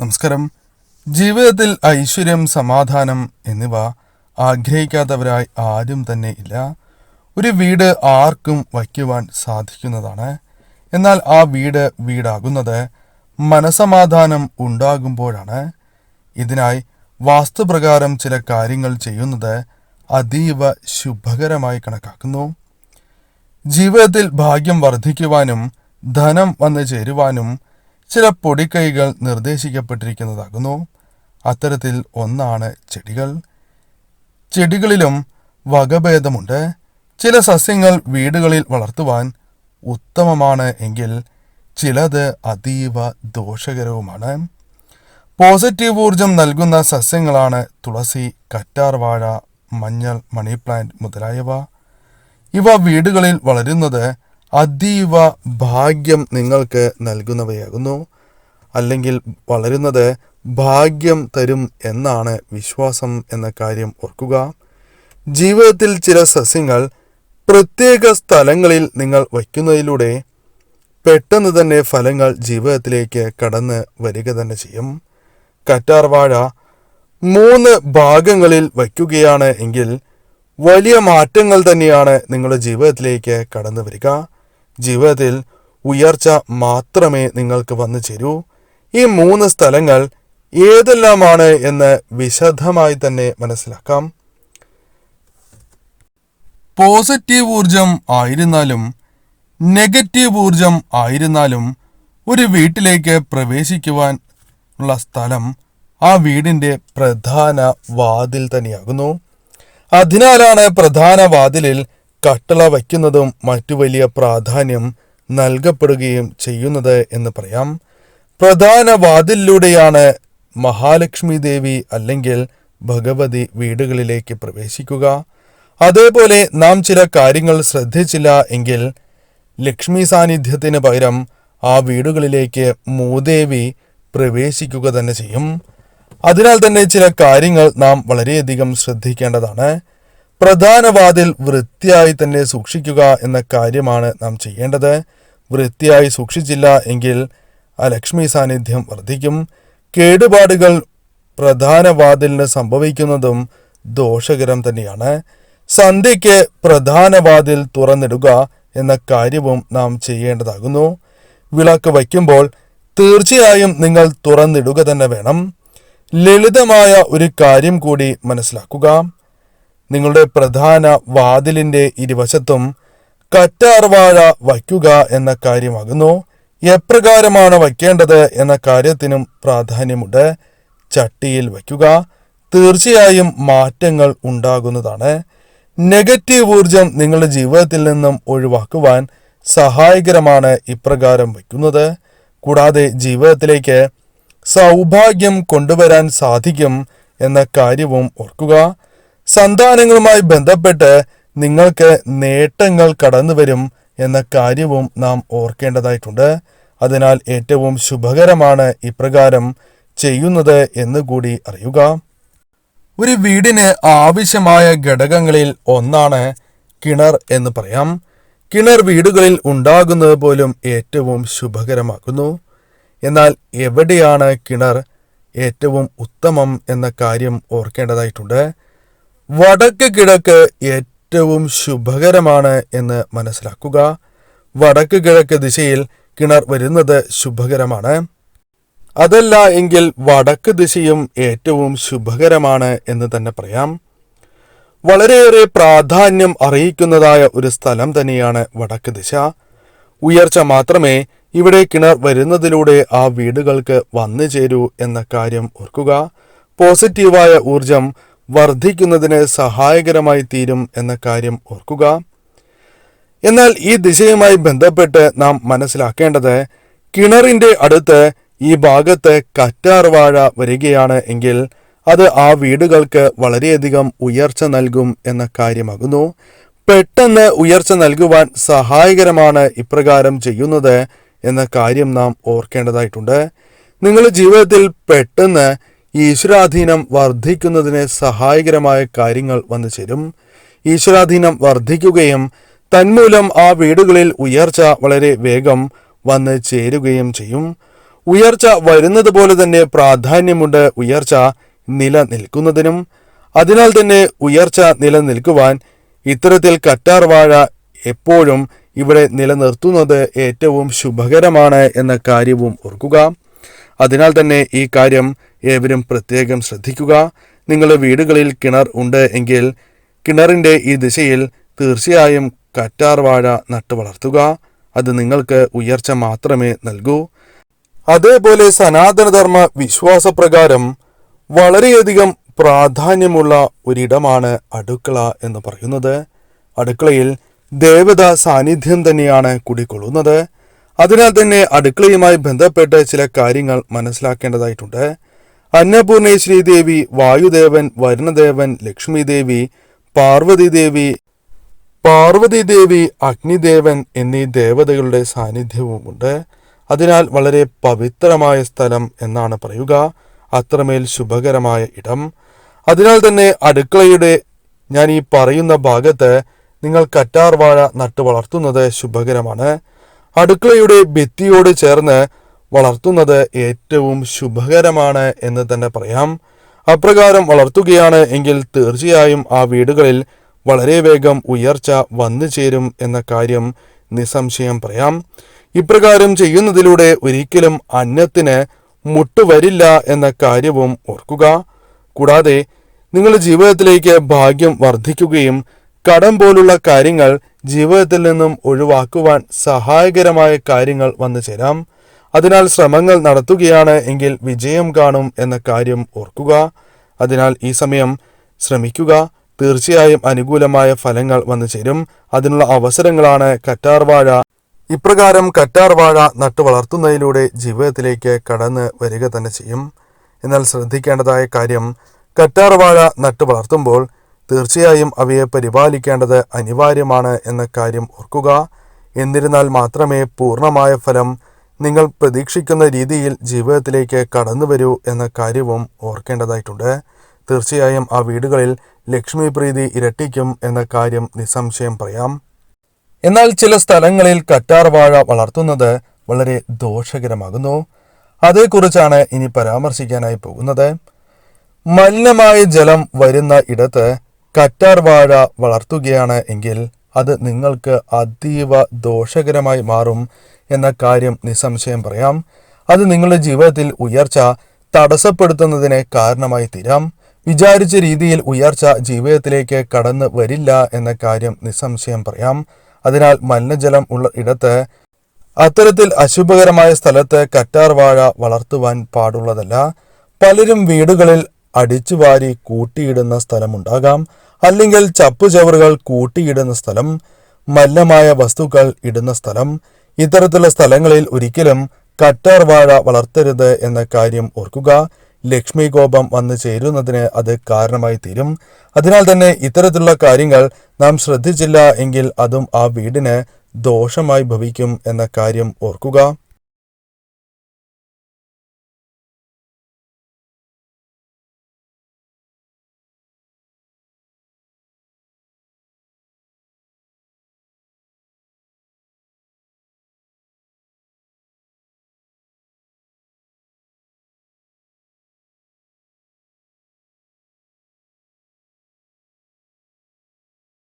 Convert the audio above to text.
നമസ്കാരം. ജീവിതത്തിൽ ഐശ്വര്യം സമാധാനം എന്നിവ ആഗ്രഹിക്കാത്തവരായി ആരും തന്നെ ഇല്ല. ഒരു വീട് ആർക്കും വയ്ക്കുവാൻ സാധിക്കുന്നതാണ്. എന്നാൽ ആ വീട് വീടാകുന്നത് മനസമാധാനം ഉണ്ടാകുമ്പോഴാണ്. ഇതിനായി വാസ്തുപ്രകാരം ചില കാര്യങ്ങൾ ചെയ്യുന്നത് അതീവ ശുഭകരമായി കണക്കാക്കുന്നു. ജീവിതത്തിൽ ഭാഗ്യം വർദ്ധിക്കുവാനും ധനം വന്നു ചേരുവാനും ചില പൊടിക്കൈകൾ നിർദ്ദേശിക്കപ്പെട്ടിരിക്കുന്നതാകുന്നു. അത്തരത്തിൽ ഒന്നാണ് ചെടികൾ. ചെടികളിലും വകഭേദമുണ്ട്. ചില സസ്യങ്ങൾ വീടുകളിൽ വളർത്തുവാൻ ഉത്തമമാണ് എങ്കിൽ ചിലത് അതീവ ദോഷകരവുമാണ്. പോസിറ്റീവ് ഊർജം നൽകുന്ന സസ്യങ്ങളാണ് തുളസി കറ്റാർവാഴ മഞ്ഞൾ മണി പ്ലാന്റ് മുതലായവ. ഇവ വീടുകളിൽ വളരുന്നത് അതീവ ഭാഗ്യം നിങ്ങൾക്ക് നൽകുന്നവയാകുന്നു. അല്ലെങ്കിൽ വളരുന്നത് ഭാഗ്യം തരും എന്നാണ് വിശ്വാസം എന്ന കാര്യം ഓർക്കുക. ജീവിതത്തിൽ ചില സസ്യങ്ങൾ പ്രത്യേക സ്ഥലങ്ങളിൽ നിങ്ങൾ വയ്ക്കുന്നതിലൂടെ പെട്ടെന്ന് തന്നെ ഫലങ്ങൾ ജീവിതത്തിലേക്ക് കടന്ന് വരിക തന്നെ ചെയ്യും. കറ്റാർവാഴ മൂന്ന് ഭാഗങ്ങളിൽ വയ്ക്കുകയാണ് എങ്കിൽ വലിയ മാറ്റങ്ങൾ തന്നെയാണ് നിങ്ങളുടെ ജീവിതത്തിലേക്ക് കടന്നു വരിക. ജീവിതത്തിൽ ഉയർച്ച മാത്രമേ നിങ്ങൾക്ക് വന്നു ചേരൂ. ഈ മൂന്ന് സ്ഥലങ്ങൾ ഏതെല്ലാമാണ് എന്ന് വിശദമായി തന്നെ മനസ്സിലാക്കാം. പോസിറ്റീവ് ഊർജം ആയിരുന്നാലും നെഗറ്റീവ് ഊർജം ആയിരുന്നാലും ഒരു വീട്ടിലേക്ക് പ്രവേശിക്കുവാൻ ഉള്ള സ്ഥലം ആ വീടിന്റെ പ്രധാന വാതിൽ തന്നെയാകുന്നു. അതിനാലാണ് പ്രധാന വാതിലിൽ കട്ടള വയ്ക്കുന്നതും മറ്റു വലിയ പ്രാധാന്യം നൽകപ്പെടുകയും ചെയ്യുന്നത് എന്ന് പറയാം. പ്രധാന വാതിലിലൂടെയാണ് മഹാലക്ഷ്മി ദേവി അല്ലെങ്കിൽ ഭഗവതി വീടുകളിലേക്ക് പ്രവേശിക്കുക. അതേപോലെ നാം ചില കാര്യങ്ങൾ ശ്രദ്ധിച്ചില്ല എങ്കിൽ ലക്ഷ്മി സാന്നിധ്യത്തിന് പകരം ആ വീടുകളിലേക്ക് മൂദേവി പ്രവേശിക്കുക തന്നെ ചെയ്യും. അതിനാൽ തന്നെ ചില കാര്യങ്ങൾ നാം വളരെയധികം ശ്രദ്ധിക്കേണ്ടതാണ്. പ്രധാന വാതിൽ വൃത്തിയായി തന്നെ സൂക്ഷിക്കുക എന്ന കാര്യമാണ് നാം ചെയ്യേണ്ടത്. വൃത്തിയായി സൂക്ഷിച്ചില്ല എങ്കിൽ ആ ലക്ഷ്മി സാന്നിധ്യം വർദ്ധിക്കും. കേടുപാടുകൾ പ്രധാന വാതിലിന് സംഭവിക്കുന്നതും ദോഷകരം തന്നെയാണ്. സന്ധ്യയ്ക്ക് പ്രധാന വാതിൽ തുറന്നിടുക എന്ന കാര്യവും നാം ചെയ്യേണ്ടതാകുന്നു. വിളക്ക് വയ്ക്കുമ്പോൾ തീർച്ചയായും നിങ്ങൾ തുറന്നിടുക തന്നെ വേണം. ലളിതമായ ഒരു കാര്യം കൂടി മനസ്സിലാക്കുക. നിങ്ങളുടെ പ്രധാന വാതിലിന്റെ ഇരുവശത്തും കറ്റാർവാഴ വയ്ക്കുക എന്ന കാര്യമാകുന്നു. എപ്രകാരമാണ് വയ്ക്കേണ്ടത് എന്ന കാര്യത്തിനും പ്രാധാന്യമുണ്ട്. ചട്ടിയിൽ വയ്ക്കുക. തീർച്ചയായും മാറ്റങ്ങൾ ഉണ്ടാകുന്നതാണ്. നെഗറ്റീവ് ഊർജം നിങ്ങളുടെ ജീവിതത്തിൽ നിന്നും ഒഴിവാക്കുവാൻ സഹായകരമാണ് ഇപ്രകാരം വയ്ക്കുന്നത്. കൂടാതെ ജീവിതത്തിലേക്ക് സൗഭാഗ്യം കൊണ്ടുവരാൻ സാധിക്കും എന്ന കാര്യവും ഓർക്കുക. സന്താനങ്ങളുമായി ബന്ധപ്പെട്ട് നിങ്ങൾക്ക് നേട്ടങ്ങൾ കടന്നു വരും എന്ന കാര്യവും നാം ഓർക്കേണ്ടതായിട്ടുണ്ട്. അതിനാൽ ഏറ്റവും ശുഭകരമാണ് ഇപ്രകാരം ചെയ്യുന്നത് എന്ന് കൂടി അറിയുക. ഒരു വീടിന് ആവശ്യമായ ഘടകങ്ങളിൽ ഒന്നാണ് കിണർ എന്ന് പറയാം. കിണർ വീടുകളിൽ ഉണ്ടാകുന്നത് പോലും ഏറ്റവും ശുഭകരമാക്കുന്നു എന്നാൽ എവിടെയാണ് കിണർ ഏറ്റവും ഉത്തമം എന്ന കാര്യം ഓർക്കേണ്ടതായിട്ടുണ്ട്. വടക്ക് കിഴക്ക് ഏറ്റവും ശുഭകരമാണ് എന്ന് മനസ്സിലാക്കുക. വടക്ക് കിഴക്ക് ദിശയിൽ കിണർ വരുന്നത് ശുഭകരമാണ്. അതല്ല എങ്കിൽ വടക്ക് ദിശയും ഏറ്റവും ശുഭകരമാണ് എന്ന് തന്നെ പറയാം. വളരെയേറെ പ്രാധാന്യം അറിയിക്കുന്നതായ ഒരു സ്ഥലം തന്നെയാണ് വടക്ക് ദിശ. ഉയർച്ച മാത്രമേ ഇവിടെ കിണർ വരുന്നതിലൂടെ ആ വീടുകൾക്ക് വന്നു ചേരൂ എന്ന കാര്യം ഓർക്കുക. പോസിറ്റീവായ ഊർജം വർദ്ധിക്കുന്നതിന് സഹായകരമായി തീരും എന്ന കാര്യം ഓർക്കുക. എന്നാൽ ഈ ദിശയുമായി ബന്ധപ്പെട്ട് നാം മനസ്സിലാക്കേണ്ടത് കിണറിന്റെ അടുത്ത് ഈ ഭാഗത്ത് കറ്റാർവാഴ വരികയാണ് എങ്കിൽ അത് ആ വീടുകൾക്ക് വളരെയധികം ഉയർച്ച നൽകും എന്ന കാര്യമാകുന്നു. പെട്ടെന്ന് ഉയർച്ച നൽകുവാൻ സഹായകരമാണ് ഇപ്രകാരം ചെയ്യുന്നത് എന്ന കാര്യം നാം ഓർക്കേണ്ടതായിട്ടുണ്ട്. നിങ്ങളുടെ ജീവിതത്തിൽ പെട്ടെന്ന് ഈശ്വരാധീനം വർദ്ധിക്കുന്നതിന് സഹായകരമായ കാര്യങ്ങൾ വന്നു ചേരും. ഈശ്വരാധീനം വർദ്ധിക്കുകയും തന്മൂലം ആ വീടുകളിൽ ഉയർച്ച വളരെ വേഗം വന്ന് ചേരുകയും ചെയ്യും. ഉയർച്ച വരുന്നത് പോലെ തന്നെ പ്രാധാന്യമുണ്ട് ഉയർച്ച നിലനിൽക്കുന്നതിനും. അതിനാൽ തന്നെ ഉയർച്ച നിലനിൽക്കുവാൻ ഇത്തരത്തിൽ കറ്റാർ വാഴ എപ്പോഴും ഇവിടെ നിലനിർത്തുന്നത് ഏറ്റവും ശുഭകരമാണ് എന്ന കാര്യവും ഓർക്കുക. അതിനാൽ തന്നെ ഈ കാര്യം ഏവരും പ്രത്യേകം ശ്രദ്ധിക്കുക. നിങ്ങളുടെ വീടുകളിൽ കിണർ ഉണ്ട് എങ്കിൽ കിണറിന്റെ ഈ ദിശയിൽ തീർച്ചയായും കറ്റാർ വാഴ നട്ടു വളർത്തുക. അത് നിങ്ങൾക്ക് ഉയർച്ച മാത്രമേ നൽകൂ. അതേപോലെ സനാതനധർമ്മ വിശ്വാസപ്രകാരം വളരെയധികം പ്രാധാന്യമുള്ള ഒരിടമാണ് അടുക്കള എന്ന് പറയുന്നത്. അടുക്കളയിൽ ദേവത സാന്നിധ്യം തന്നെയാണ് കുടികൊള്ളുന്നത്. അതിനാൽ തന്നെ അടുക്കളയുമായി ബന്ധപ്പെട്ട് ചില കാര്യങ്ങൾ മനസ്സിലാക്കേണ്ടതായിട്ടുണ്ട്. അന്നപൂർണേശ്വരി ദേവി വായുദേവൻ വരുണദേവൻ ലക്ഷ്മി ദേവി പാർവതി ദേവി പാർവതി ദേവി അഗ്നിദേവൻ എന്നീ ദേവതകളുടെ സാന്നിധ്യവുമുണ്ട് അതിനാൽ വളരെ പവിത്രമായ സ്ഥലം എന്നാണ് പറയുക. അത്രമേൽ ശുഭകരമായ ഇടം. അതിനാൽ തന്നെ അടുക്കളയുടെ ഞാൻ ഈ പറയുന്ന ഭാഗത്ത് നിങ്ങൾ കറ്റാർവാഴ നട്ടു വളർത്തുന്നത് ശുഭകരമാണ്. അടുക്കളയുടെ ഭിത്തിയോട് ചേർന്ന് വളർത്തുന്നത് ഏറ്റവും ശുഭകരമാണ് എന്ന് തന്നെ പറയാം. അപ്രകാരം വളർത്തുകയാണ് എങ്കിൽ തീർച്ചയായും ആ വീടുകളിൽ വളരെ വേഗം ഉയർച്ച വന്നു ചേരും എന്ന കാര്യം നിസ്സംശയം പറയാം. ഇപ്രകാരം ചെയ്യുന്നതിലൂടെ ഒരിക്കലും അന്നത്തിന് മുട്ടുവരില്ല എന്ന കാര്യവും ഓർക്കുക. കൂടാതെ നിങ്ങളുടെ ജീവിതത്തിലേക്ക് ഭാഗ്യം വർദ്ധിക്കുകയും കടം പോലുള്ള കാര്യങ്ങൾ ജീവിതത്തിൽ നിന്നും ഒഴിവാക്കുവാൻ സഹായകരമായ കാര്യങ്ങൾ വന്നു ചേരാം. അതിനാൽ ശ്രമങ്ങൾ നടത്തുകയാണ് എങ്കിൽ വിജയം കാണും എന്ന കാര്യം ഓർക്കുക. അതിനാൽ ഈ സമയം ശ്രമിക്കുക. തീർച്ചയായും അനുകൂലമായ ഫലങ്ങൾ വന്നു ചേരും. അതിനുള്ള അവസരങ്ങളാണ് കറ്റാർവാഴ ഇപ്രകാരം കറ്റാർവാഴ നട്ടു വളർത്തുന്നതിലൂടെ ജീവിതത്തിലേക്ക് കടന്ന് വരിക തന്നെ ചെയ്യും. എന്നാൽ ശ്രദ്ധിക്കേണ്ടതായ കാര്യം കറ്റാർവാഴ നട്ടു വളർത്തുമ്പോൾ തീർച്ചയായും അവയെ പരിപാലിക്കേണ്ടത് അനിവാര്യമാണ് എന്ന കാര്യം ഓർക്കുക. എന്നിരുന്നാൽ മാത്രമേ പൂർണമായ ഫലം നിങ്ങൾ പ്രതീക്ഷിക്കുന്ന രീതിയിൽ ജീവിതത്തിലേക്ക് കടന്നു വരൂ എന്ന കാര്യവും ഓർക്കേണ്ടതായിട്ടുണ്ട്. തീർച്ചയായും ആ വീടുകളിൽ ലക്ഷ്മി പ്രീതി ഇരട്ടിക്കും എന്ന കാര്യം നിസ്സംശയം പറയാം. എന്നാൽ ചില സ്ഥലങ്ങളിൽ കറ്റാർ വാഴ വളർത്തുന്നത് വളരെ ദോഷകരമാകുന്നു. അതേക്കുറിച്ചാണ് ഇനി പരാമർശിക്കാനായി പോകുന്നത്. മലിനമായ ജലം വരുന്ന ഇടത്ത് കറ്റാർ വാഴ വളർത്തുകയാണ് എങ്കിൽ അത് നിങ്ങൾക്ക് അതീവ ദോഷകരമായി മാറും എന്ന കാര്യം നിസ്സംശയം പറയാം. അത് നിങ്ങളുടെ ജീവിതത്തിൽ ഉയർച്ച തടസ്സപ്പെടുത്തുന്നതിന് കാരണമായി തീരാം. വിചാരിച്ച രീതിയിൽ ഉയർച്ച ജീവിതത്തിലേക്ക് കടന്നു വരില്ല എന്ന കാര്യം നിസ്സംശയം പറയാം. അതിനാൽ മലിനജലം ഉള്ള ഇടത്ത് അത്തരത്തിൽ അശുഭകരമായ സ്ഥലത്ത് കറ്റാർ വാഴ വളർത്തുവാൻ പാടുള്ളതല്ല. പലരും വീടുകളിൽ അടിച്ചുവാരി കൂട്ടിയിടുന്ന സ്ഥലമുണ്ടാകാം. അല്ലെങ്കിൽ ചപ്പുചവറുകൾ കൂട്ടിയിടുന്ന സ്ഥലം മല്ലമായ വസ്തുക്കൾ ഇടുന്ന സ്ഥലം ഇത്തരത്തിലുള്ള സ്ഥലങ്ങളിൽ ഒരിക്കലും കറ്റാർ വാഴ വളർത്തരുത് എന്ന കാര്യം ഓർക്കുക. ലക്ഷ്മി കോപം വന്നു ചേരുന്നതിന് അത് കാരണമായി തീരും. അതിനാൽ തന്നെ ഇത്തരത്തിലുള്ള കാര്യങ്ങൾ നാം ശ്രദ്ധിച്ചില്ല എങ്കിൽ അതും ആ വീടിന് ദോഷമായി ഭവിക്കും എന്ന കാര്യം ഓർക്കുക.